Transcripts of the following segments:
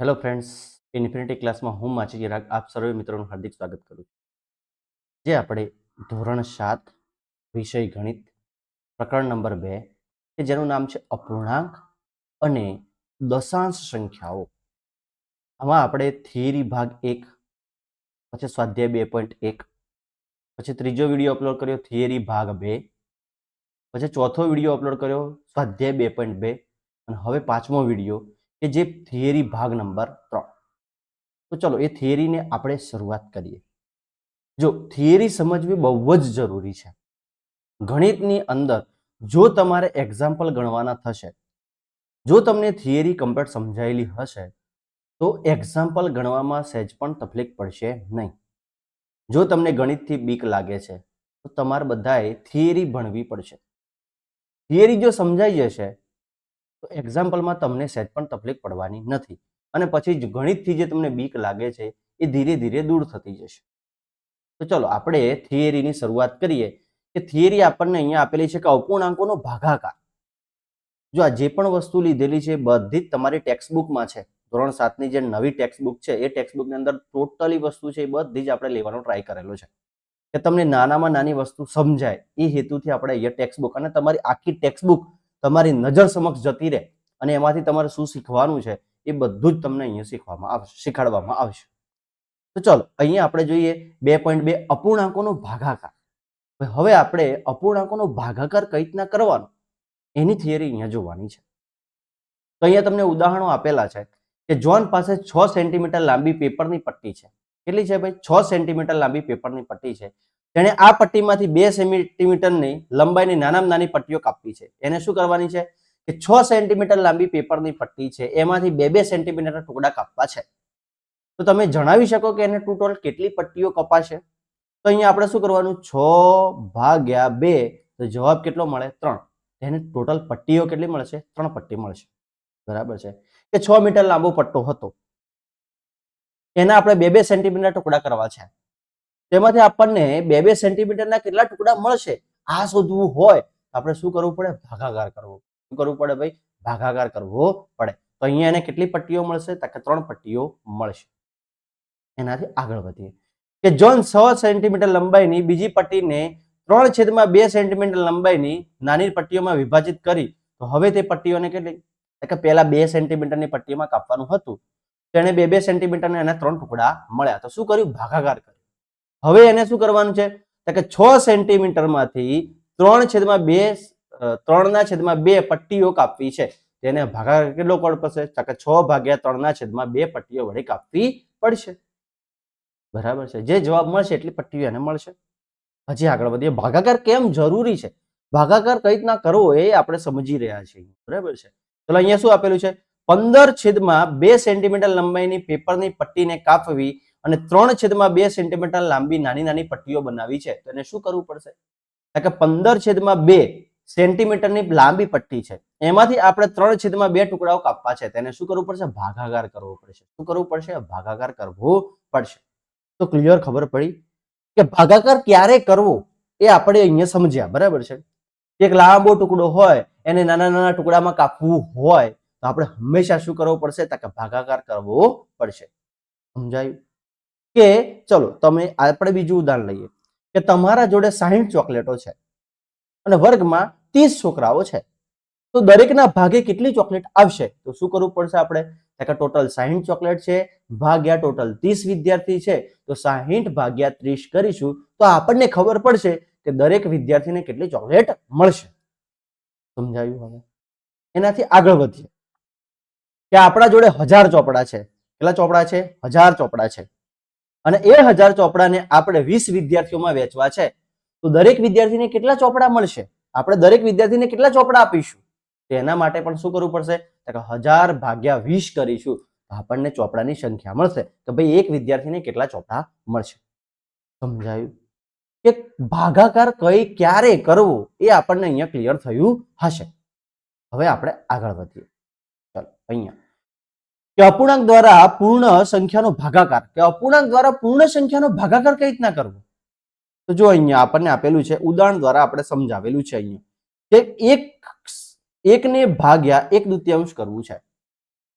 Hello friends infinity ક્લાસમાં હું માછી ચિરાગ આપ સર્વે મિત્રોનું હાર્દિક સ્વાગત કરું છું. જે આપણે ધોરણ સાત, વિષય ગણિત, પ્રકરણ નંબર બે, કે જેનું નામ છે અપૂર્ણાંક અને દશાંશ સંખ્યાઓ. આમાં આપણે થિયરી ભાગ એક, પછી સ્વાધ્યાય બે પોઈન્ટ એક, પછી ત્રીજો વીડિયો અપલોડ કર્યો થિયરી ભાગ બે, પછી ચોથો વીડિયો અપલોડ કર્યો સ્વાધ્યાય બે પોઈન્ટ બે, અને હવે પાંચમો વીડિયો કે જે થિયરી ભાગ નંબર ત્રણ. તો ચલો એ થિયરીને આપણે શરૂઆત કરીએ. જો થિયરી સમજવી બહુ જ જરૂરી છે. ગણિતની અંદર જો તમારે એક્ઝામ્પલ ગણવાના થશે, જો તમને થિયરી કમ્પ્લીટ સમજાયેલી હશે, તો એક્ઝામ્પલ ગણવામાં સહેજ પણ તકલીફ પડશે નહીં. જો તમને ગણિતથી બીક લાગે છે, તો તમારે બધાએ થિયરી ભણવી પડશે. થિયરી જો સમજાઈ જશે તો એક્ઝામ્પલમાં તમને સહેજ પણ તકલીફ પડવાની નથી. અને પછી ગણિતથી જે તમને બીક લાગે છે, એ ધીરે ધીરે દૂર થતી જશે. તો ચલો, આપણે થિયરીની શરૂઆત કરીએ કે થિયરી આપણને અહીંયા આપેલી છે કે અપૂર્ણાંકોનો ભાગાકાર. જો આ જે પણ વસ્તુ લીધેલી છે બધી જ તમારી ટેક્સ્ટબુકમાં છે. ધોરણ સાતની જે નવી ટેક્સ્ટબુક છે, એ ટેક્સ્ટબુકની અંદર ટોટલી વસ્તુ છે એ બધી જ આપણે લેવાનો ટ્રાય કરેલો છે. કે તમને નાનામાં નાની વસ્તુ સમજાય, એ હેતુથી આપણે અહીંયા ટેક્સ્ટબુક અને તમારી આખી ટેક્સ્ટબુક તમારી નજર સમક્ષ જતી રહે અને એમાંથી તમારે શું શીખવાનું છે એ બધું જ તમને અહીંયા શીખવામાં આવશે, શીખવાડવામાં આવશે. તો ચલો, અહીંયા આપણે જોઈએ બે પોઈન્ટ બે અપૂર્ણાંકોનો ભાગાકાર. હવે આપણે અપૂર્ણાંકોનો ભાગાકાર કઈ રીતના કરવાનો? એની થિયરી અહીંયા જોવાની છે. તો અહીંયા તમને ઉદાહરણો આપેલા છે કે જોન પાસે છ સેન્ટીમીટર લાંબી પેપરની પટ્ટી છે. કેટલી છે ભાઈ? છ સેન્ટીમીટર લાંબી પેપરની પટ્ટી છે. તેણે આ પટ્ટીમાંથી બે સેન્ટીમીટરની લંબાઈની નાનામાં નાની પટ્ટીઓ કાપવી છે. એને શું કરવાની છે? કે છ સેન્ટીમીટર લાંબી પેપરની પટ્ટી છે. એમાંથી બે બે સેન્ટીમીટર ટુકડા કાપવા છે. તો તમે જણાવી શકો કે એને ટોટલ કેટલી પટ્ટીઓ કપાશે? તો અહીંયા આપણે શું કરવાનું? છ ભાગ્યા બે, તો જવાબ કેટલો મળે? ત્રણ. એને ટોટલ પટ્ટીઓ કેટલી મળશે? ત્રણ પટ્ટી મળશે. બરાબર છે. કે છ મીટર લાંબો પટ્ટો હતો. એના આપણે બે બે સેન્ટીમીટર ટુકડા કરવા છે. તેમાંથી આપણને બે બે સેન્ટીમીટરના કેટલા ટુકડા મળશે? આ શોધવું હોય તો આપણે શું કરવું પડે? ભાગાકાર કરવો. શું કરવું પડે ભાઈ? ભાગાકાર કરવો પડે. તો અહીંયા એને કેટલી પટ્ટીઓ મળશે? તો કે ત્રણ પટ્ટીઓ મળશે. એનાથી આગળ વધીએ. કે જોન છ સેન્ટીમીટર લંબાઈની બીજી પટ્ટીને ત્રણ છેદમાં બે સેન્ટીમીટર લંબાઈની નાની પટ્ટીઓમાં વિભાજિત કરી, તો હવે તે પટ્ટીઓને કેટલી? કે પહેલા બે સેન્ટીમીટરની પટ્ટીઓમાં કાપવાનું હતું. તેણે બે બે સેન્ટીમીટરને એના ત્રણ ટુકડા મળ્યા. તો શું કર્યું? ભાગાકાર કર્યો. હવે એને શું કરવાનું છે? તો કે છ સેન્ટીમીટરમાંથી ત્રણ છેદમાં બે ત્રણના છેદમાં બે પટ્ટીઓ કાપવી છે. તેને ભાગાકાર કેટલો કોડ પડશે તો કે છ ભાગ્યા ત્રણના છેદમાં બે પટ્ટીઓ વડે કાપવી પડશે. બરાબર છે. જે જવાબ મળશે એટલી પટ્ટીઓ એને મળશે. હજી આગળ વધીએ. ભાગાકાર કેમ જરૂરી છે? ભાગાકાર કઈ રીતના કરવો એ આપણે સમજી રહ્યા છીએ. બરાબર છે. ચલો અહીંયા શું આપેલું છે? પંદર છેદમાં બે સેન્ટીમીટર લંબાઈની પેપરની પટ્ટીને કાપવી અને ત્રણ છેદમાં બે સેન્ટીમીટર લાંબી નાની નાની પટ્ટીઓ બનાવી છે. તો એને શું કરવું પડશે? કે પંદર છેદમાં બે સેન્ટીમીટરની લાંબી પટ્ટી છે. એમાંથી આપણે ત્રણ છેદમાં બે ટુકડાઓ કાપવા છે. તેને શું કરવું પડશે? ભાગાકાર કરવો પડશે. શું કરવું પડશે? ભાગાકાર કરવો પડશે. તો ક્લિયર ખબર પડી કે ભાગાકાર ક્યારે કરવો એ આપણે અહીંયા સમજ્યા. બરાબર છે? એક લાંબો ટુકડો હોય, એને નાના નાના ટુકડામાં કાપવું હોય, તો આપણે હંમેશા શું કરવું પડશે? તો ભાગાકાર કરવો પડશે. સમજાયું? કે ચલો તમે આપણે બીજું ઉદાહરણ લઈએ કે તમારા જોડે સાહીઠ ચોકલેટો છે અને વર્ગમાં ત્રીસ છોકરાઓ છે. તો દરેકના ભાગે કેટલી ચોકલેટ આવશે? તો શું કરવું પડશે આપણે? કે ટોટલ સાહીઠ ચોકલેટ છે, ભાગ્યા ટોટલ ત્રીસ વિદ્યાર્થી છે, તો સાહીઠ ભાગ્યા ત્રીસ કરીશું, તો આપણને ખબર પડશે કે દરેક વિદ્યાર્થીને કેટલી ચોકલેટ મળશે. સમજાયું હવે? એનાથી આગળ વધીએ. કે આપણા જોડે હજાર ચોપડા છે. કેટલા ચોપડા છે? હજાર ચોપડા છે. અને એ હજાર ચોપડાને આપણે વીસ વિદ્યાર્થીઓમાં વેચવા છે. તો દરેક વિદ્યાર્થીને કેટલા ચોપડા મળશે? આપણે દરેક વિદ્યાર્થીને કેટલા ચોપડા આપીશું? તેના માટે પણ શું કરવું પડશે? હજાર ભાગ્યા વીસ કરીશું આપણને ચોપડાની સંખ્યા મળશે. કે ભાઈ એક વિદ્યાર્થીને કેટલા ચોપડા મળશે? સમજાયું? કે ભાગાકાર કઈ ક્યારે કરવો એ આપણને અહીંયા ક્લિયર થયું હશે. હવે આપણે આગળ વધીએ. ચાલો, અહીંયા. કે અપૂર્ણાંક દ્વારા પૂર્ણ સંખ્યાનો ભાગાકાર, કે અપૂર્ણાંક દ્વારા પૂર્ણ સંખ્યાનો ભાગાકાર કઈ રીતના કરવો? તો જો અહીંયા આપણને આપેલું છે, ઉદાહરણ દ્વારા આપણે સમજાવેલું છે અહીંયા, કે એક એકને ભાગ્યા એક દુત્યાંશ કરવું છે.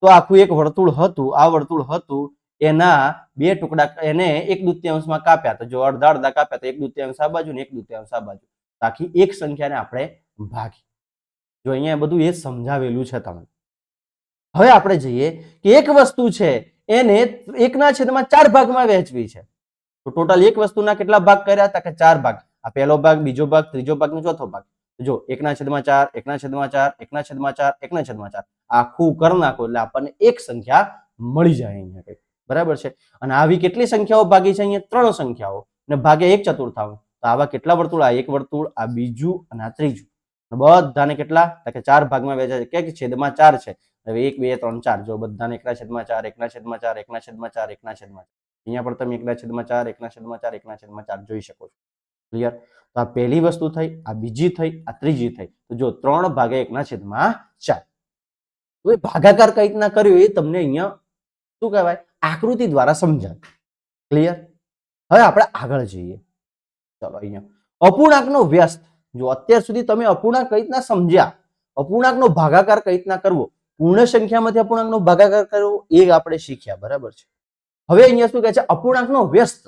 તો આખું એક વર્તુળ હતું, આ વર્તુળ હતું, એના બે ટુકડા, એને એક દૂત્યાંશમાં કાપ્યા. તો જો અડધા અડધા કાપ્યા, તો એક દૂત્યાંશ આ બાજુ ને એક દૂત્યાંશ આ બાજુ. આખી એક સંખ્યાને આપણે ભાગી. જો અહીંયા બધું એ સમજાવેલું છે તમને. હવે આપણે જઈએ કે એક વસ્તુ છે, એને એકના છેદમાં ચાર ભાગમાં વહેંચવી છે. તો ટોટલ એક વસ્તુના કેટલા ભાગ કર્યા હતા કે ચાર ભાગ? આ પહેલો ભાગ, બીજો ભાગ, ત્રીજો ભાગ ચોથો ભાગ. જો, એકના છેદમાં ચાર, એકના છેદમાં ચાર, એકના છેદમાં ચાર, એકના છેદમાં ચાર. આખું કરી નાખો એટલે આપણને એક સંખ્યા મળી જાય અહીંયા કંઈક. બરાબર છે? અને આવી કેટલી સંખ્યાઓ ભાગી છે અહીંયા? ત્રણ સંખ્યાઓ. ને ભાગે એક ચતુર્થાંશ. તો આવા કેટલા વર્તુળ? આ એક વર્તુળ, આ બીજું અને આ ત્રીજું. બધાને કેટલા? કે ચાર ભાગમાં વહેંચાય છે. કે છેદમાં ચાર છે. એક, બે, ત્રણ, ચાર. જો બધાને એકના છેદમાં ચાર, એકના છેદમાં ચાર, એકના છેદમાં ચાર, એકના છેદમાં અહીંયા પણ તમે એકના છેદમાં ચાર, એકના છેદમાં ચાર, એકના છેદમાં ચાર જોઈ શકો છો. ક્લિયર તો આ પહેલી વસ્તુ થઈ, આ બીજી થઈ, આ ત્રીજી થઈ. તો જો ત્રણ ભાગે એકના છેદમાં ચાર. તો એ ભાગાકાર કઈ રીતના કર્યો એ તમને અહીંયા શું કહેવાય? આકૃતિ દ્વારા સમજાય. ક્લિયર હવે આપણે આગળ જઈએ. ચલો અહીંયા. અપૂર્ણાંકનો વ્યસ્ત. જો અત્યાર સુધી તમે અપૂર્ણાંક કઈ રીતના સમજ્યા, અપૂર્ણાંકનો ભાગાકાર કઈ રીતના કરવો, પૂર્ણ સંખ્યામાંથી અપૂર્ણાંકનો ભાગાકાર કરવો, એ આપણે શીખ્યા, બરાબર છે? હવે અહીંયા શું કહે છે? અપૂર્ણાંકનો વ્યસ્ત.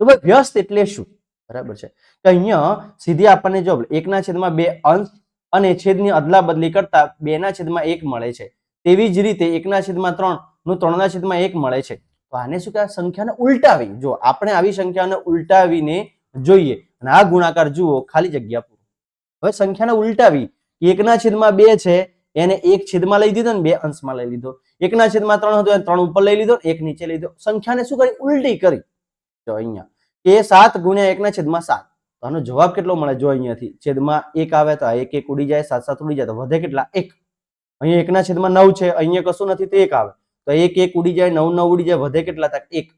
તો ભાઈ વ્યસ્ત એટલે શું? બરાબર છે? કે અહીંયા સીધી આપણને જો એકના છેદમાં બે અંશ અને છેદની અદલા બદલી કરતા બેના છેદમાં એક મળે છે. તેવી જ રીતે એકના છેદમાં ત્રણનું ત્રણના છેદમાં એક મળે છે. તો આને શું કહેવાય સંખ્યાને ઉલટાવી. જો આપણે આવી સંખ્યાને ઉલટાવીને જોઈએ અને આ ગુણાકાર જુઓ, ખાલી જગ્યા પૂરો. હવે સંખ્યાને ઉલટાવી એકના છેદમાં બે છે, એને એક છેદમાં લઈ દીધો ને બે અંશમાં લઈ લીધો. એકના છેદમાં ત્રણ હતો, એને ત્રણ ઉપર લઈ લીધો, એક નીચે લઈ લીધો. સંખ્યાને શું કરી? ઉલટી કરી. જો અહીંયા, કે સાત ગુણ્યા એકના છેદમાં સાત. આનો જવાબ કેટલો મળે? જો અહીંયાથી છેદમાં એક આવે તો એક એક ઉડી જાય, સાત સાત ઉડી જાય, તો વધે કેટલા? એક. અહીંયા એકના છેદમાં નવ છે, અહીંયા કશું નથી, તો એક આવે. તો એક એક ઉડી જાય, નવ નવ ઉડી જાય, વધે કેટલા? તક એક.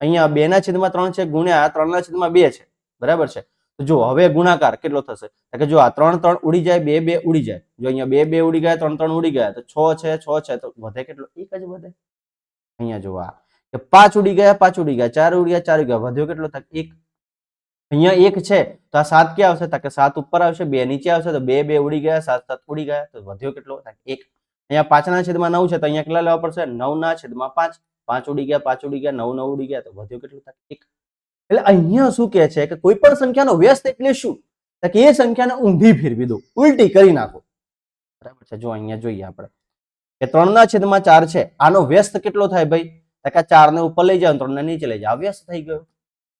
અહીંયા બે ના છેદમાં ત્રણ છે, ગુણ્યા ત્રણ ના છેદમાં બે છે. બરાબર છે તો જો હવે ગુણાકાર કેટલો થશે તો કે જો આ ત્રણ ત્રણ ઉડી જાય બે બે ઉડી જાય જો અહીંયા બે બે ઉડી ગયા ત્રણ ત્રણ ઉડી ગયા તો છ છે છ છે તો વધે કેટલો એક જ વધે અહીંયા જો આ કે પાંચ ઉડી ગયા પાંચ ઉડી ગયા ચાર ઉડી ગયા ચાર ઉડી ગયા વધ્યો કેટલો થાય એક અહીંયા એક છે તો આ સાત ક્યાં આવશે તો કે સાત ઉપર આવશે બે નીચે આવશે તો બે બે ઉડી ગયા સાત સાત ઉડી ગયા તો વધ્યો કેટલો થાય એક અહીંયા પાંચના છેદમાં નવ છે તો અહીંયા કેટલા લેવા પડશે નવ ના છેદમાં પાંચ પાંચ ઉડી ગયા પાંચ ઉડી ગયા નવ નવ ઉડી ગયા તો વધ્યો કેટલું થાય એક એટલે અહીંયા શું કહે છે કે કોઈ પણ સંખ્યાનો વ્યસ્ત એટલે શું? કે એ સંખ્યાને ઊંધી ફેરવી દો, ઉલટી કરી નાખો. બરાબર છે? જો અહીંયા જોઈએ આપણે. કે ત્રણ ના છેદમાં ચાર છે. આનો વ્યસ્ત કેટલો થાય ભાઈ? ચાર ને ઉપર લઈ જાઓ ત્રણ ને નીચે લઈ જાઓ. વ્યસ્ત થઈ ગયો.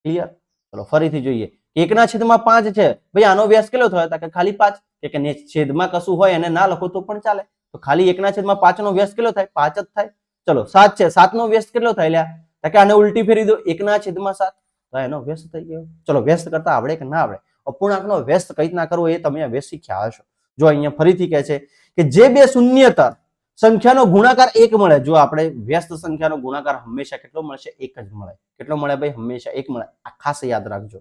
ક્લિયર ચલો, ફરીથી જોઈએ. એકના છેદમાં પાંચ છે. ભાઈ, આનો વ્યાસ કેટલો થયો? કે ખાલી પાંચ. કે છેદમાં કશું હોય એને ના લખો તો પણ ચાલે. તો ખાલી એકના છેદમાં પાંચ નો વ્યસ્ત કેટલો થાય? પાંચ જ થાય. ચલો, સાત છે. સાત નો વ્યસ્ત કેટલો થાય લ્યા? કે આને ઉલટી ફેરી દો. એકના છેદમાં સાત. તો એનો વ્યસ્ત થઈ ગયો. ચલો, વ્યસ્ત કરતા આવડે કે ના આવડે? અપૂર્ણાંકનો વ્યસ્ત કઈ રીતના કરવો એ તમે હવે શીખ્યા હશો જો અહીંયા ફરીથી કહે છે કે જે બે શૂન્યતર સંખ્યાનો ગુણાકાર એક મળે, જો આપણે વ્યસ્ત સંખ્યાનો ગુણાકાર હંમેશા કેટલો મળશે? એક જ મળે. કેટલો મળે ભાઈ? હંમેશા એક મળે. આ ખાસ યાદ રાખજો.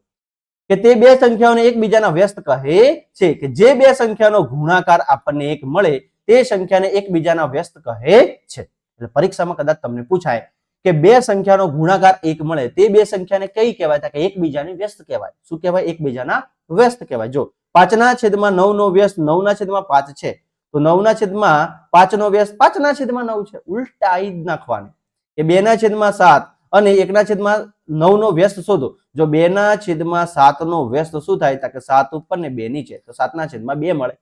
કે તે બે સંખ્યાઓને એકબીજાના વ્યસ્ત કહે છે કે જે બે સંખ્યાનો ગુણાકાર આપણને એક મળે, તે સંખ્યાને એકબીજાના વ્યસ્ત કહે છે. એટલે પરીક્ષામાં કદાચ તમને પૂછાય કે બે સંખ્યાનો ગુણાકાર એક મળે, તે બે સંખ્યાને કઈ કહેવાય? કે એકબીજાની વ્યસ્ત કહેવાય. શું કહેવાય? એકબીજાના વ્યસ્ત કહેવાય. જો, પાંચના છેદમાં નવ નો વ્યસ્ત, નવના છેદમાં પાંચ છે. તો નવના છેદમાં પાંચ નો વ્યસ્ત, પાંચના છેદમાં નવ છે. ઉલટાઈ જ નાખવાની. કે બે ના છેદમાં સાત અને એકના છેદમાં નવ નો વ્યસ્ત શોધો. જો બે ના છેદમાં સાત નો વ્યસ્ત શું થાય કે સાત ઉપર ને બે નીચે તો સાતના છેદમાં બે મળે.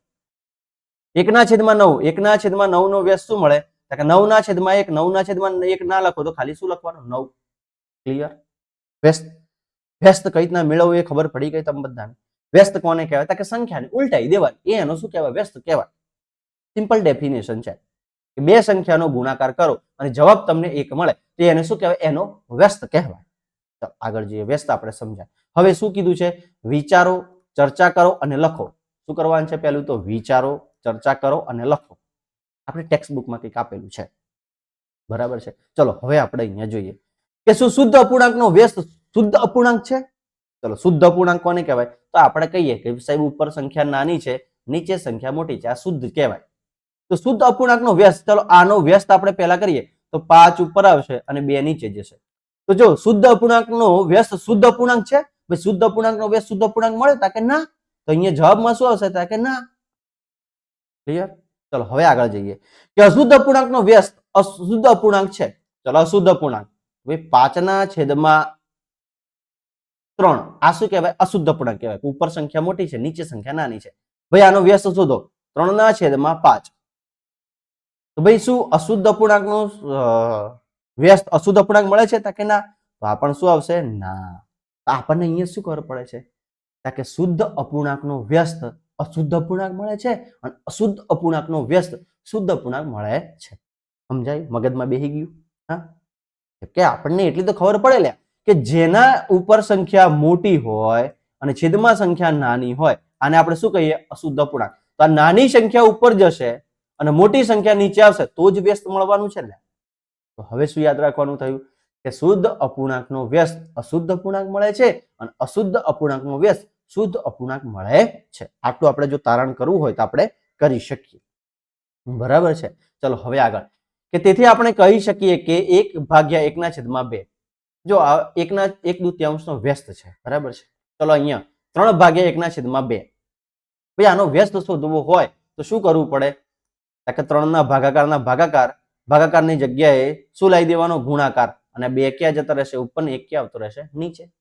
એકના છેદમાં નવ, એકના છેદમાં નવ નો વ્યસ્ત શું મળે? કે નવ ના છેદમાં એક નવ ના છેદમાં એક ના લખો તો ખાલી શું લખવાનું? નવ. ક્લિયર વ્યસ્ત વ્યસ્ત કઈ રીતના મેળવવું એ ખબર પડી ગઈ તમે બધાને. વ્યસ્ત કોને કહેવાય? તો કે સંખ્યાને. ઉલટાઈ દેવાની એ એનો શું કહેવાય? વ્યસ્ત કહેવાય. સિમ્પલ ડેફિનેશન છે. કે બે સંખ્યાનો ગુણાકાર કરો અને જવાબ તમને એક મળે. તો એને શું કહેવાય? એનો વ્યસ્ત કહેવાય. ચાલો, આગળ જઈએ. વ્યસ્ત આપણે સમજાય. હવે શું કીધું છે? વિચારો, ચર્ચા કરો અને લખો. શું કરવાનું છે પહેલું તો? વિચારો, ચર્ચા કરો અને લખો. આપણે ટેક્સ્ટ બુકમાં કંઈક આપેલું છે. બરાબર છે? ચલો, હવે આપણે અહીંયા જોઈએ. કે શું શુદ્ધ અપૂર્ણાંકનો વ્યસ્ત, શુદ્ધ અપૂર્ણાંક છે? ચલો, શુદ્ધ અપૂર્ણાંક કોને કહેવાય? તો આપણે કહીએ કે સાહેબ, ઉપર સંખ્યા નાની છે, નીચે સંખ્યા મોટી છે. આ શુદ્ધ કહેવાય. તો શુદ્ધ અપૂર્ણાંકનો વ્યસ્ત, ચલો, આનો વ્યસ્ત આપણે પહેલા કરીએ. તો પાંચ ઉપર આવશે અને બે નીચે જશે. તો જો શુદ્ધ અપૂર્ણાંકનો વ્યસ્ત શુદ્ધ અપૂર્ણાંક છે, ભાઈ શુદ્ધ અપૂર્ણાંકનો વ્યસ્ત શુદ્ધ અપૂર્ણાંક મળે તા કે ના? તો અહીંયા જવાબમાં શું આવશે? તા કે ના. ક્લિયર ચલો, હવે આગળ જઈએ. કે અશુદ્ધ અપૂર્ણાંકનો વ્યસ્ત, અશુદ્ધ અપૂર્ણાંક છે. ચલો, અશુદ્ધ અપૂર્ણાંક. પાંચના છેદમાં ત્રણ, આ શું કહેવાય? અશુદ્ધ અપૂર્ણાંક કહેવાય. ઉપર સંખ્યા મોટી છે, નીચે સંખ્યા નાની છે. ભાઈ, આનો વ્યસ્ત શોધો. ત્રણના છેદમાં પાંચ. તો ભાઈ, શું અશુદ્ધ અપૂર્ણાંકનો વ્યસ્ત, અશુદ્ધ અપૂર્ણાંક મળે છે? તાકે ના? તો આ પણ શું આવશે? ના. આપણને અહીંયા શું ખબર પડે છે? કે શુદ્ધ અપૂર્ણાંકનો વ્યસ્ત અશુદ્ધ અપૂર્ણાંક મળે છે અને અશુદ્ધ અપૂર્ણાંકનો વ્યસ્ત શુદ્ધ અપૂર્ણાંક મળે છે. સમજાય? મગજમાં બેહી ગયું? હા? કે આપણને એટલી તો ખબર પડે લ્યા કે જેના ઉપર સંખ્યા મોટી હોય અને છેદમાં સંખ્યા નાની હોય, આને આપણે શું કહીએ? અશુદ્ધ અપૂર્ણાંક. તો આ નાની સંખ્યા ઉપર જશે અને મોટી સંખ્યા નીચે આવશે, તો જ વ્યસ્ત મળવાનું છે ને તો હવે શું યાદ રાખવાનું થયું? કે શુદ્ધ અપૂર્ણાંકનો વ્યસ્ત અશુદ્ધ અપૂર્ણાંક મળે છે અને અશુદ્ધ અપૂર્ણાંકનો વ્યસ્ત શુદ્ધ અપૂર્ણાંક મળે છે. આટલું આપણે જો તારણ કરવું હોય તો આપણે કરી શકીએ. બરાબર છે? ચલો હવે આગળ. કે તેથી આપણે કહી શકીએ કે એક ભાગ્યા એકના છેદમાં બે. જો એકના, એક દુત્યાંશનો વ્યસ્ત છે. બરાબર છે? ચલો અહીંયા. ત્રણ ભાગ્યા એકના છેદમાં બે. ભાઈ આનો વ્યસ્ત શોધવો હોય તો શું કરવું પડે? કે ત્રણના ભાગાકારના ભાગાકાર, ભાગાકારની જગ્યાએ શું લાવી દેવાનો ગુણાકાર. અને બે ક્યાં જતા રહેશે? ઉપર ને એક ક્યાં આવતો રહેશે? નીચે.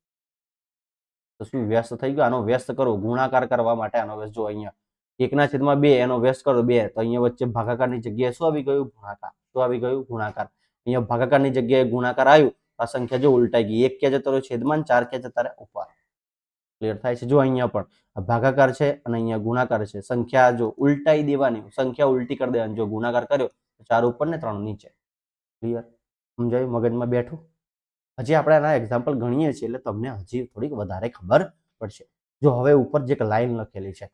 તો શું વ્યસ્ત થઈ ગયો? આનો વ્યસ્ત કરો. ગુણાકાર કરવા માટે આનો વ્યસ્ત. જો અહીંયા એકના છેદમાં બે, એનો વ્યસ્ત કરો બે. તો અહીંયા વચ્ચે ભાગાકારની જગ્યાએ શું આવી ગયું? ગુણાકાર. શું આવી ગયું? ગુણાકાર. અહીંયા ભાગાકારની જગ્યાએ ગુણાકાર આવ્યું. આ સંખ્યા જો ઉલટાઈ ગઈ. એક ક્યાં જતો રહ્યો? છેદમાં ચાર ક્યાં જતા રહ્યા? ઉપર. ક્લિયર થાય છે? જો અહીંયા પણ ભાગાકાર છે અને અહીંયા ગુણાકાર છે. સંખ્યા જો ઉલટાઈ દેવાની સંખ્યા ઉલટી કરી દેવાની જો ગુણાકાર કર્યો તો ચાર ઉપર ને ત્રણ નીચે. ક્લિયર સમજાયું? મગજમાં બેઠું? હજી આપણે આના એક્ઝામ્પલ ગણીએ છીએ એટલે તમને હજી થોડીક વધારે ખબર પડશે. જો હવે ઉપર જે લાઈન લખેલી છે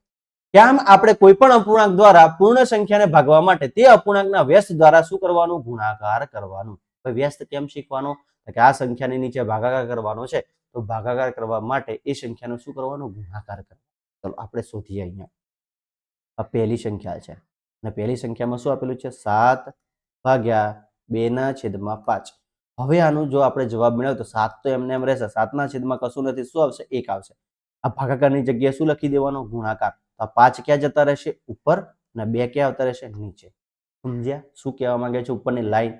આમ આપણે કોઈ પણ અપૂર્ણાંક દ્વારા પૂર્ણ સંખ્યાને ભાગવા માટે તે અપૂર્ણાંકના વ્યસ્ત દ્વારા શું કરવાનું? ગુણાકાર કરવાનું. વ્યસ્ત કેમ શીખવાનો? કે આ સંખ્યાની નીચે ભાગાકાર કરવાનો છે, તો ભાગાકાર કરવા માટે એ સંખ્યાનો શું કરવાનો? ગુણાકાર કરવાનો. ચલો આપણે શોધીએ અહીંયા. આ પહેલી સંખ્યા છે. અને પહેલી સંખ્યામાં શું આપેલું છે? સાત ભાગ્યા બે ના છેદમાં પાંચ. હવે આનું જો આપણે જવાબ મેળવ્યો તો સાત તો એમને એમ રહેશે. સાતના છેદમાં કશું નથી. શું આવશે? એક આવશે. આ ભાગાકારની જગ્યાએ શું લખી દેવાનો? ગુણાકાર. તો પાંચ ક્યાં જતા રહેશે? ઉપર અને બે ક્યાં આવતા રહેશે? નીચે. સમજ્યા? શું કહેવા માંગે છે ઉપરની લાઈન?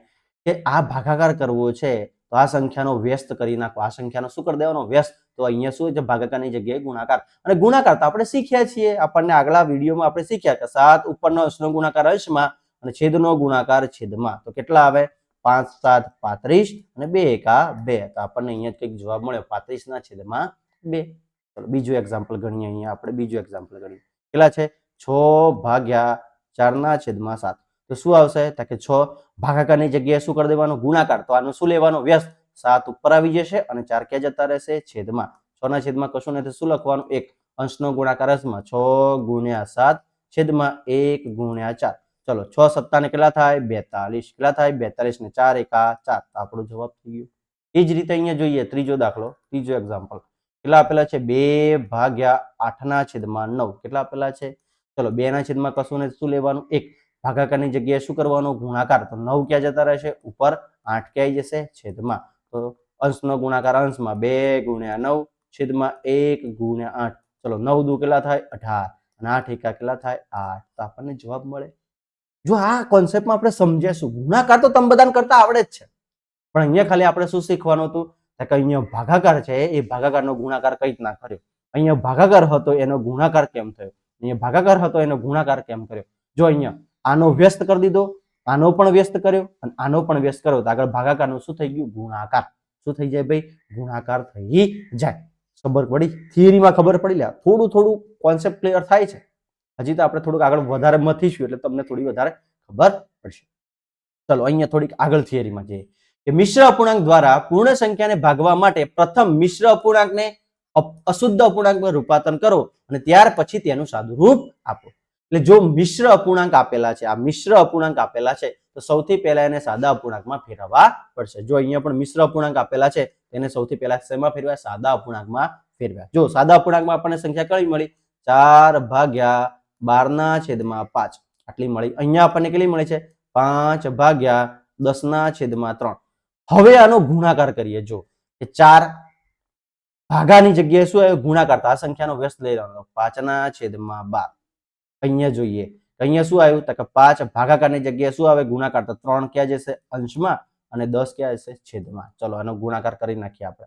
કે આ ભાગાકાર કરવો છે, તો આ સંખ્યાનો વ્યસ્ત કરી નાખો. આ સંખ્યાનો શું કરી દેવાનો? વ્યસ્ત. તો અહીંયા શું છે? ભાગાકારની જગ્યાએ ગુણાકાર. અને ગુણાકાર તો આપણે શીખ્યા છીએ. આપણને આગલા વિડીયોમાં આપણે શીખ્યા કે સાત ઉપરનો અંશનો ગુણાકાર અંશમાં અને છેદનો ગુણાકાર છેદમાં. તો કેટલા આવે? પાંચ સાત પાંત્રીસ અને બે એકા બે. તો આપણને અહીંયા કંઈક જવાબ મળ્યો. પાંત્રીસ ના છેદમાં બે. ચલો, બીજું એક્ઝામ્પલ ગણીએ અહીંયા. આપણે બીજું એક્ઝામ્પલ ગણીએ. કેટલા છે? છ ભાગ્યા ચારના છેદમાં સાત. તો શું આવશે? તો કે છ ભાગાકારની જગ્યાએ શું કરી દેવાનો? ગુણાકાર. તો આનું શું લેવાનો? વ્યસ્ત. સાત ઉપર આવી જશે અને ચાર ક્યાં જતા રહેશે? છેદમાં. છ ના છેદમાં કશું નથી. શું લખવાનું? એક. અંશનો ગુણાકાર અંશમાં છ ગુણ્યા સાત છેદમાં એક ગુણ્યા ચાર. ચલો, છ સત્તાને કેટલા થાય? બેતાલીસ. કેટલા થાય? બેતાલીસ ને ચાર એકા ચાર. આપણો જવાબ થઈ ગયો. એ જ રીતે અહીંયા જોઈએ, ત્રીજો દાખલો, ત્રીજો એક્ઝામ્પલ કેટલા આપેલા છે? બે ભાગ્યા આઠના છેદમાં નવ. કેટલા આપેલા છે? ચલો બે ના છેદમાં કશું ને શું લેવાનું? એક. ભાગાકારની જગ્યાએ શું કરવાનો? ગુણાકાર. તો નવ ક્યાં જતા રહેશે? ઉપર આઠ ક્યાં જશે? છેદમાં. તો અંશનો ગુણાકાર અંશમાં બે ગુણ્યા નવ, છેદમાં એક ગુણ્યા આઠ. ચલો, નવ દુ કેટલા થાય? અઢાર. અને આઠ એકા કેટલા થાય? આઠ. તો આપણને જવાબ મળે. જો આ કોન્સેપ્ટમાં આપણે સમજીશું. ગુણાકાર તો તમે બધાને કરતા આવડે જ છે. પણ અહીંયા ખાલી આપણે શું શીખવાનું હતું? કે અહીંયા ભાગાકાર છે, એ ભાગાકારનો ગુણાકાર કઈ રીતના કર્યો. અહીંયા ભાગાકાર હતો, એનો ગુણાકાર કેમ થયો? અહીંયા ભાગાકાર હતો, એનો ગુણાકાર કેમ કર્યો? જો અહીંયા આનો વ્યસ્ત કરી દીધો, આનો પણ વ્યસ્ત કર્યો અને આનો પણ વ્યસ્ત કર્યો, તો આગળ ભાગાકારનું શું થઈ ગયું? ગુણાકાર. શું થઈ જાય ભાઈ? ગુણાકાર થઈ જાય. ખબર પડી? થિયરીમાં ખબર પડી લે થોડું થોડું કોન્સેપ્ટ ક્લિયર થાય છે. હજી તો આપણે થોડુંક આગળ વધારે મથીશું એટલે તમને થોડી વધારે ખબર પડશે. ચલો, અહીંયા થોડીક આગળ થિયરીમાં જઈએ. કે મિશ્ર અપૂર્ણાંક દ્વારા પૂર્ણ સંખ્યાને ભાગવા માટે પ્રથમ મિશ્ર અપૂર્ણાંકને અશુદ્ધ અપૂર્ણાંકમાં રૂપાંતર કરો અને ત્યાર પછી તેનું સાદું રૂપ આપો. એટલે જો મિશ્ર અપૂર્ણાંક આપેલા છે, આ મિશ્ર અપૂર્ણાંક આપેલા છે, તો સૌથી પહેલા એને સાદા અપૂર્ણાંકમાં ફેરવવા પડશે. જો અહીંયા પણ મિશ્ર અપૂર્ણાંક આપેલા છે તેને સૌથી પહેલા શેમાં ફેરવ્યા? સાદા અપૂર્ણાંકમાં ફેરવ્યા. જો સાદા અપૂર્ણાંકમાં આપણને સંખ્યા કઈ મળી? ચાર ભાગ્યા બારના છેદમાં પાંચ. આટલી મળી. અહીંયા આપણને કેટલી મળી છે? પાંચ ભાગ્યા દસના છેદમાં ત્રણ. હવે આનો ગુણાકાર કરીએ. જો કે ચાર ભાગાની જગ્યાએ શું આવ્યો? ગુણાકારતા આ સંખ્યાનો વ્યસ્ત લઈ લેવાનો. પાંચના છેદમાં બાર. અહીંયા જોઈએ. અહીંયા શું આવ્યું? તો કે પાંચ ભાગાકારની જગ્યાએ શું આવે? ગુણાકાર. તો ત્રણ ક્યાં જશે? અંશમાં. અને દસ ક્યાં જશે? છેદમાં. ચલો, આનો ગુણાકાર કરી નાખીએ આપણે.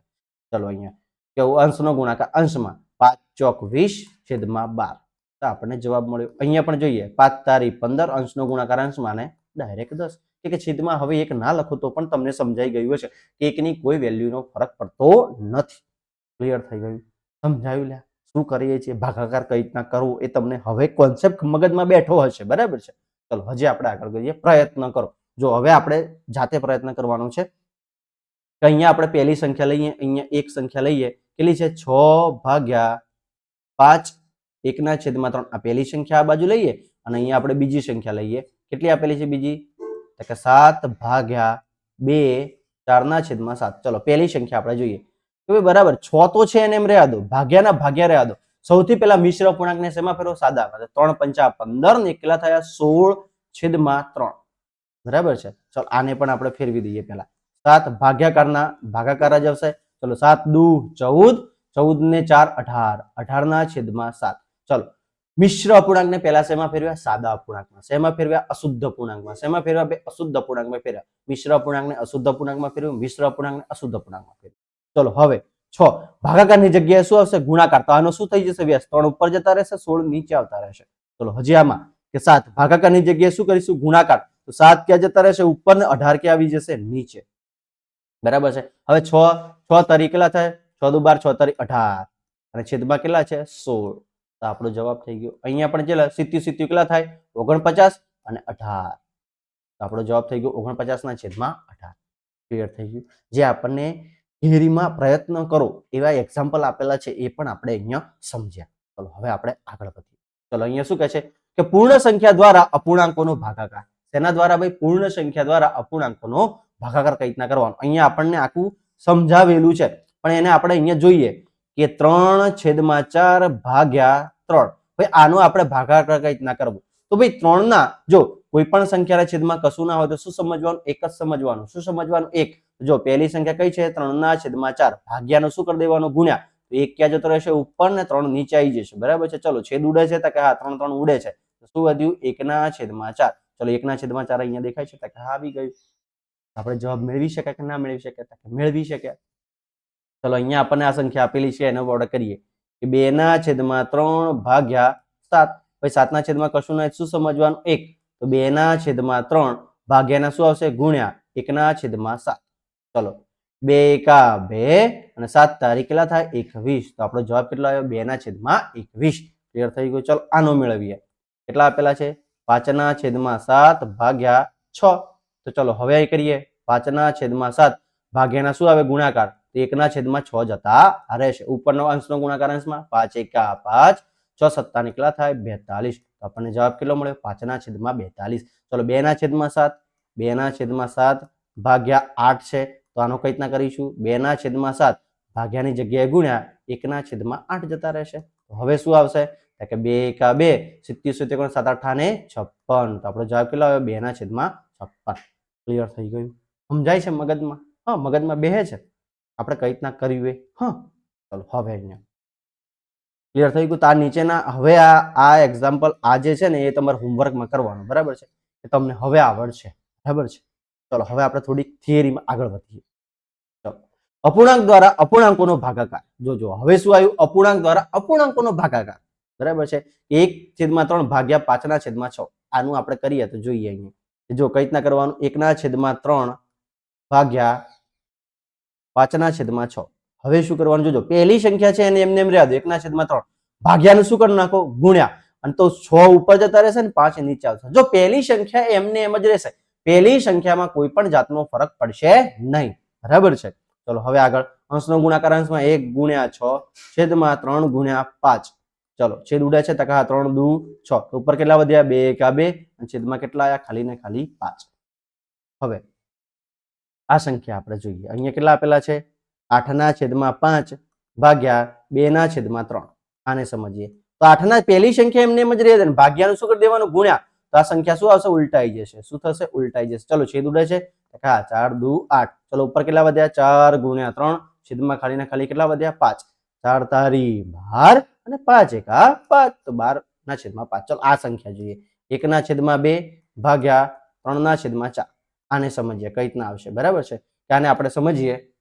ચલો અહીંયા. કેવું? અંશનો ગુણાકાર. અંશમાં પાંચ ચોક વીસ છેદમાં બાર. તો આપણને જવાબ મળ્યો. અહીંયા પણ જોઈએ, પાંચ તારી પંદર અંશનો ગુણાકાર અંશમાં ને ડાયરેક્ટ દસ. કે કે છેદમાં હવે એક ના લખો તો પણ તમને સમજાઈ ગયું હશે કે એકની કોઈ વેલ્યુનો ફરક પડતો નથી. ક્લિયર થઈ ગયું? સમજાયું લ્યા. શું કરીએ છીએ? ભાગાકાર કઈ રીતના કરવો? એ તમને હવે કોન્સેપ્ટ મગજમાં બેઠો હશે. બરાબર છે? ચલો, હજી આપણે આગળ કરીએ પ્રયત્ન કરો. જો હવે આપણે જાતે પ્રયત્ન કરવાનો છે અહીંયા આપણે પહેલી સંખ્યા લઈએ. અહીંયા એક સંખ્યા લઈએ. કેટલી છે? છ ભાગ્યા પાંચ એકના છેદમાં ત્રણ આ પહેલી સંખ્યા આ બાજુ લઈએ અને અહીંયા આપણે બીજી સંખ્યા લઈએ. કેટલી આપેલી છે બીજી? તો કે સાત ભાગ્યા બે ચારના છેદમાં સાત. ચલો, પહેલી સંખ્યા આપણે જોઈએ. કે ભાઈ બરાબર છ તો છે એને એમ રહ્યા દો. ભાગ્યાના ભાગ્યા રહ્યા દો. સૌથી પહેલા મિશ્ર પૂર્ણાંકને શેમાં ફેરવો? સાદા. ત્રણ પંચા પંદર ને એકલા થયા સોળ છેદમાં ત્રણ. બરાબર છે? ચલો, આને પણ આપણે ફેરવી દઈએ પહેલા. સાત ભાગ્યાકારના ભાગાકાર જ આવશે. ચલો, સાત દુ ચૌદ. ચૌદ ને ચાર અઢાર. અઢારના છેદમાં સાત. ચલો. મિશ્ર અપૂર્ણાંકને પહેલા શેમાં ફેરવ્યા? સાદા અપૂર્ણાંકમાં. શેમાં ફેરવ્યા? અશુદ્ધ અપૂર્ણાંકમાં. શેમાં ફેરવ્યા? બે અશુદ્ધ અપૂર્ણાંકમાં ફેરવ્યા. મિશ્ર અપૂર્ણાંકને અશુદ્ધ અપૂર્ણાંકમાં ફેરવ્યું. મિશ્ર અપૂર્ણાંકને અશુદ્ધ અપૂર્ણાંકમાં ફેરવ્યું. ચલો, હવે છ. ભાગાકારની જગ્યાએ શું આવશે? ગુણાકાર. તો આનો શું થઈ જશે? વ્યાસ ત્રણ ઉપર જતા રહેશે, સોળ નીચે આવતા રહેશે. ચલો, હજી આમાં કે સાત. ભાગાકારની જગ્યાએ શું કરીશું? ગુણાકાર. તો સાત ક્યાં જતા રહેશે? ઉપર ને અઢાર ક્યાં આવી જશે? નીચે. બરાબર છે? હવે છ. છ તારીખ કેટલા થાય? છ દુ બાર, છ તારીખ અઢાર. અને છેદમાં કેટલા છે? સોળ. તો આપણો જવાબ થઈ ગયો. અહીંયા પણ કેટલા સિત્યુ સિત્યુ કેટલા થાય? ઓગણપચાસ અને અઢાર. તો આપણો જવાબ થઈ ગયો ઓગણપચાસ ના છેદમાં અઢાર. ક્લિયર થઈ ગયું. જે આપણને થિયરીમાં પ્રયત્ન કરો એવા એક્ઝામ્પલ આપેલા છે એ પણ આપણે અહીંયા સમજ્યા. ચલો, હવે આપણે આગળ વધીએ. ચલો, અહીંયા શું કહે છે? કે પૂર્ણ સંખ્યા દ્વારા અપૂર્ણાંકોનો ભાગાકાર. તેના દ્વારા ભાઈ? પૂર્ણ સંખ્યા દ્વારા અપૂર્ણાંકોનો ભાગાકાર કઈ રીતના કરવાનો? અહીંયા આપણને આખું સમજાવેલું છે. પણ એને આપણે અહીંયા જોઈએ કે ત્રણ છેદમાં ચાર ભાગ્યા ત્રણ. ભાઈ, આનો આપણે ભાગાકાર કઈ રીતના કરવો? તો ભાઈ ત્રણ ના જો કોઈ પણ સંખ્યાના છેદમાં કશું ના હોય તો શું સમજવાનું? એક જ સમજવાનું. શું સમજવાનું? એક. જો પહેલી સંખ્યા કઈ છે? ત્રણ ના છેદમાં ચાર. ભાગ્યાનો શું કરી દેવાનો? ગુણ્યા. તો એક ક્યાં જતો રહેશે? ઉપર ને ત્રણ નીચે આવી જશે. બરાબર છે? ચલો, છેદ ઉડે છે તો કે હા, ત્રણ ત્રણ ઉડે છે. શું વધ્યું? એકના છેદમાં ચાર. ચલો, એકના છેદમાં ચાર અહીંયા દેખાય છે તો હા, આવી ગયું. આપણે જવાબ મેળવી શકાય કે ના મેળવી શકાય? મેળવી શક્યા. ચલો, અહીંયા આપણને આ સંખ્યા આપેલી છે. એનો ઓર્ડર કરીએ. કે બે ના છેદમાં ત્રણ ભાગ્યા સાત. ભાઈ સાતના છેદમાં કશું ના શું સમજવાનું? એક. તો બે ના છેદમાં ત્રણ ભાગ્યાના શું આવશે? ગુણ્યા એકના છેદમાં સાત. ચલો. બે એકા બે અને સાત તારીખ કેટલા થાય? એકવીસ. તો આપણો જવાબ કેટલો આવ્યો? બે ના છેદમાં એકવીસ. ક્લિયર થઈ ગયું? ચલો, આનો મેળવીએ. કેટલા આપેલા છે? પાંચના છેદમાં સાત ભાગ્યા છ. તો ચલો, હવે કરીએ. પાંચના છેદમાં સાત ભાગ્યાના શું આવે? ગુણાકાર. તો એકના છેદમાં છ જતા રહેશે. ઉપરનો અંશનો ગુણાકાર અંશમાં પાંચ એકા પાંચ, છ સત્તા નીકળા થાય બેતાલીસ. તો આપણને જવાબ કેટલો મળ્યો? પાંચના છેદમાં બેતાલીસ. ચલો બે ના છેદમાં સાત. બે ના છેદમાં સાત ભાગ્યા આઠ છે. તો આનો કઈ રીતના કરીશું? બે ના છેદમાં સાત ભાગ્યાની જગ્યાએ ગુણ્યા એકના છેદમાં આઠ જતા રહેશે. હવે શું આવશે? કે બે એકા બે સિત્તેર સિત્તેર સાત અઠાને છપ્પન. તો આપણો જવાબ કેટલો આવ્યો? બે ના છેદમાં છપ્પન. ક્લિયર થઈ ગયું? સમજાય છે મગજમાં? હા, મગજમાં બેહે છે. આપણે કઈ રીતના કર્યું એ? હા. ચલો, હવે અહીંયા. ક્લિયર થઈ ગયું? તો આ નીચેના, હવે આ આ એક્ઝામ્પલ આ જે છે ને, એ તમારે હોમવર્કમાં કરવાનું, બરાબર છે? એ તમને હવે આવડશે, બરાબર છે? ચલો, હવે આપણે થોડીક થિયરીમાં આગળ વધીએ. ચલો. અપૂર્ણાંક દ્વારા અપૂર્ણાંકોનો ભાગાકાર. જોજો હવે શું આવ્યું? અપૂર્ણાંક દ્વારા અપૂર્ણાંકોનો ભાગાકાર. બરાબર છે? એક છેદમાં ત્રણ ભાગ્યા પાંચના છેદમાં છ. આનું આપણે કરીએ તો જોઈએ અહીંયા. જો કઈ રીતના કરવાનું? એકના છેદમાં ત્રણ ભાગ્યા પાંચના છેદમાં છ. હવે શું કરવાનું જોજો? પહેલી સંખ્યા છે એને એમને એમ રહ્યા એકના છેદમાં ત્રણ. ભાગ્યાનું શું કરી નાખો? ગુણ્યા. અને તો છ ઉપર જતા રહેશે ને પાંચ નીચે આવશે. જો પહેલી સંખ્યા એમને એમ જ રહેશે, પહેલી સંખ્યામાં કોઈ પણ જાતનો ફરક પડશે નહીં. બરાબર છે? ચલો, હવે આગળ. અંશનો ગુણાકાર અંશમાં એક ગુણ્યા છ, છેદમાં ત્રણ ગુણ્યા પાંચ. ચલો, છેદ ઉડે છે તકા ત્રણ દુ, છ. ઉપર કેટલા વધ્યા? બે, એકા બે. અને છેદમાં કેટલા આવ્યા ખાલી ને ખાલી પાંચ. હવે આ સંખ્યા આપણે જોઈએ. અહીંયા કેટલા આપેલા છે? આઠના છેદમાં પાંચ ભાગ્યા બેના છેદમાં ત્રણ. આને સમજીએ. તો આઠના પહેલી સંખ્યા એમને એમ જ રહી ને ભાગ્યાનું શું કરી દેવાનું? ગુણ્યા. તો આ સંખ્યા શું આવશે? ઉલટાઈ જશે. શું થશે? ઉલટાઈ જશે. ચલો, છેદ ઉડે છે. હા, ચાર, દુ, આઠ. ચલો, ઉપર કેટલા વધ્યા? ચાર ગુણ્યા ત્રણ. છેદમાં ખાલી ને ખાલી કેટલા વધ્યા? પાંચ. ચાર તારી બાર અને પાંચ એક, હા, પાંચ. તો બાર ના છેદમાં પાંચ. ચલો, આ સંખ્યા જોઈએ. એકના છેદમાં બે ભાગ્યા ત્રણના છેદમાં ચાર. આને સમજીએ, કઈ રીતના આવશે, બરાબર છે? કે આને આપણે સમજીએ.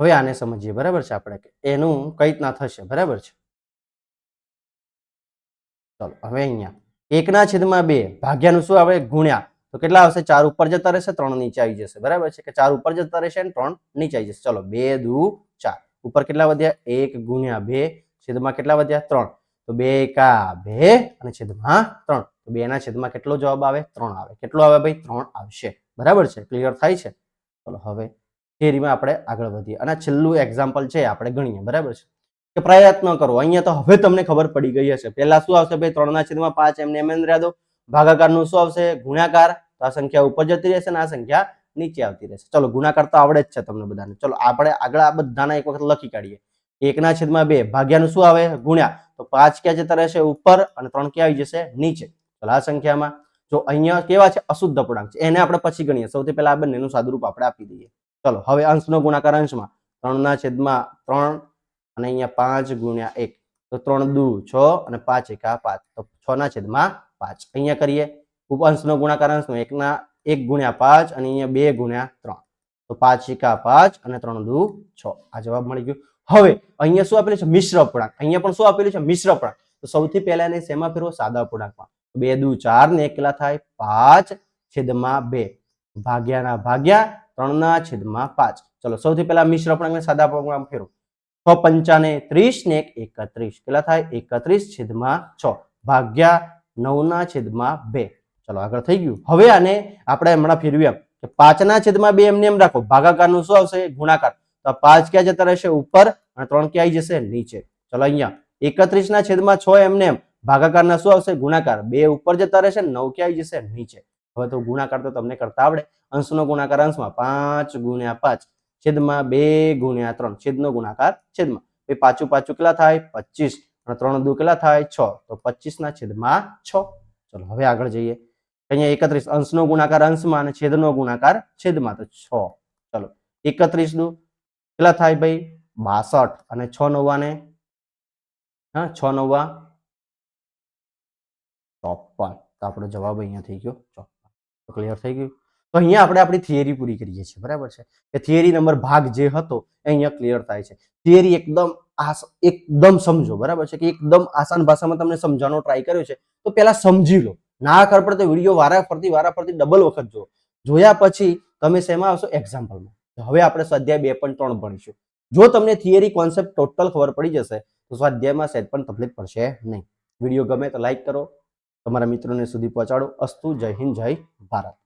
હવે આને સમજીએ, બરાબર છે આપણે? એનું કઈ રીતના થશે, બરાબર છે? ચલો, હવે અહીંયા. એકના છેદમાં બે, ભાગ્યાનું શું આવે? ગુણ્યા. તો કેટલા આવશે? ચાર ઉપર જતા રહેશે, ત્રણ નીચે આવી જશે, બરાબર છે? કે ચાર ઉપર જતા રહેશે અને ત્રણ નીચે આવી જશે. ચલો, બે, દુ, ચાર. ઉપર કેટલા વધ્યા? એક ગુણ્યા બે, છેદમાં કેટલા વધ્યા? ત્રણ. તો બે એકા બે અને છેદમાં ત્રણ. તો બેના છેદમાં કેટલો જવાબ આવે? ત્રણ આવે. કેટલો આવે ભાઈ? ત્રણ આવશે. બરાબર છે? ક્લિયર થાય છે? ચલો હવે થિયરીમાં આપણે આગળ વધીએ. અને છેલ્લું એક્ઝામ્પલ છે આપણે ગણીએ. બરાબર છે? કે પ્રયત્ન કરો. અહીંયા તો હવે તમને ખબર પડી ગઈ હશે. પહેલા શું આવશે ભાઈ? ત્રણના છેદમાં પાંચ. એમને એમ જ દો. ભાગાકારનું શું આવશે? ગુણાકાર. તો આ સંખ્યા ઉપર જતી રહેશે અને આ સંખ્યા નીચે આવતી રહેશે. ચલો, ગુણાકાર તો આવડે જ છે તમને બધાને. ચલો, આપણે આગળ આ બધાના એક વખત લખી કાઢીએ. એકના છેદમાં બે. ભાગ્યાનું શું આવે? ગુણ્યા. તો પાંચ ક્યાં જતા રહેશે? ઉપર. અને ત્રણ ક્યાં આવી જશે? નીચે. આ સંખ્યામાં જો અહીંયા કેવા છે? અશુદ્ધ અપૂર્ણાંક છે. એને આપણે પછી ગણીએ. સૌથી પહેલા આ બંનેનું સાદુરૂપ આપણે આપી દઈએ. ચલો, હવે અંશનો ગુણાકાર અંશમાં. ત્રણના છેદમાં ત્રણ અને અહીંયા પાંચ ગુણ્યા એક. તો ત્રણ દુ છ અને પાંચ એકા પાંચ. તો છ ના છેદમાં પાંચ. અહીંયા કરીએ. ઉપઅંશનો ગુણાકાર અંશનો એકના એક ગુણ્યા પાંચ અને અહીંયા બે ગુણ્યા ત્રણ. તો પાંચ એકા પાંચ અને ત્રણ દુ છ. આ જવાબ મળી ગયો. હવે અહીંયા શું આપેલું છે? મિશ્ર અપૂર્ણાંક અહીંયા પણ શું આપેલું છે? મિશ્ર અપૂર્ણાંક તો સૌથી પહેલા એને શેમાં ફેરવો? સાદા પૂર્ણાંકમાં. બે દુ ચાર ને એક કેટલા થાય પાંચ છેદમાં બે. ભાગ્યાના ભાગ્યા ત્રણના છેદમાં પાંચ. ચલો, સૌથી પહેલા મિશ્ર પૂર્ણાંકને સાદા પૂર્ણાંક ફેરવું. છ પંચાને ત્રીસ ને એક એકત્રીસ. કેટલા થાય? એકત્રીસ છેદમાં છ. ભાગ્યા નવના છેદમાં બે. ચલો, આગળ થઈ ગયું. હવે આને આપણે હમણાં ફેરવ્યું કે પાંચના છેદમાં બે એમને એમ રાખો. ભાગાકારનું શું આવશે? ગુણાકાર. તો પાંચ ક્યાં જતા રહેશે? ઉપર અને ત્રણ ક્યાં આવી જશે? નીચે. ચલો, અહીંયા. એકત્રીસ ના છેદમાં છ એમને એમ. ભાગાકારના શું આવશે? ગુણાકાર. બે ઉપર જતા રહેશે, નવ ક્યાં જશે? નીચે. હવે તો ગુણાકાર તો તમને કરતા આવડે. અંશનો ગુણાકાર અંશમાં પાંચ ગુણ્યા પાંચ. છેદમાં બે ગુણ્યા ત્રણ. છેદનો ગુણાકાર છેદમાં. એ પાછું પાછું કેટલા થાય? પચીસ. અને ત્રણ દુ કેટલા થાય? છ. તો પચીસ ના છેદમાં છ. ચલો, હવે આગળ જઈએ. અહીંયા એકત્રીસ. અંશનો ગુણાકાર અંશમાં અને છેદનો ગુણાકાર છેદમાં. તો છ. ચલો, એકત્રીસ દુ કેટલા થાય ભાઈ? બાસઠ. અને છ નવ્વાને હા, છ નવ્વા ચોપન તો આપણો જવાબ અહીંયા થઈ ગયો ચોપન તો ક્લિયર થઈ ગયું? તો અહીંયા આપણે આપણી થિયરી પૂરી કરીએ છીએ, બરાબર છે? કે થિયરી નંબર ભાગ જે હતો એ અહીંયા ક્લિયર થાય છે. થિયરી એકદમ એકદમ સમજો, બરાબર છે? કે એકદમ આસાન ભાષામાં તમને સમજાવવાનો ટ્રાય કર્યો છે. તો પહેલા સમજી લો. ના ખબર પડે તો વીડિયો વારા ફરતી વારા ફરતી ડબલ વખત જો જોયા પછી તમે શેમાં આવશો? એક્ઝામ્પલમાં હવે આપણે સ્વાધ્યાય બે પણ ત્રણ ભણીશું. જો તમને થિયરી કોન્સેપ્ટ ટોટલ ખબર પડી જશે, તો સ્વાધ્યાયમાં સહેજ પણ તકલીફ પડશે નહીં. વીડિયો ગમે તો લાઈક કરો. તમારા મિત્રોને સુધી પહોંચાડો. અસ્તુ જય હિન્દ જય ભારત.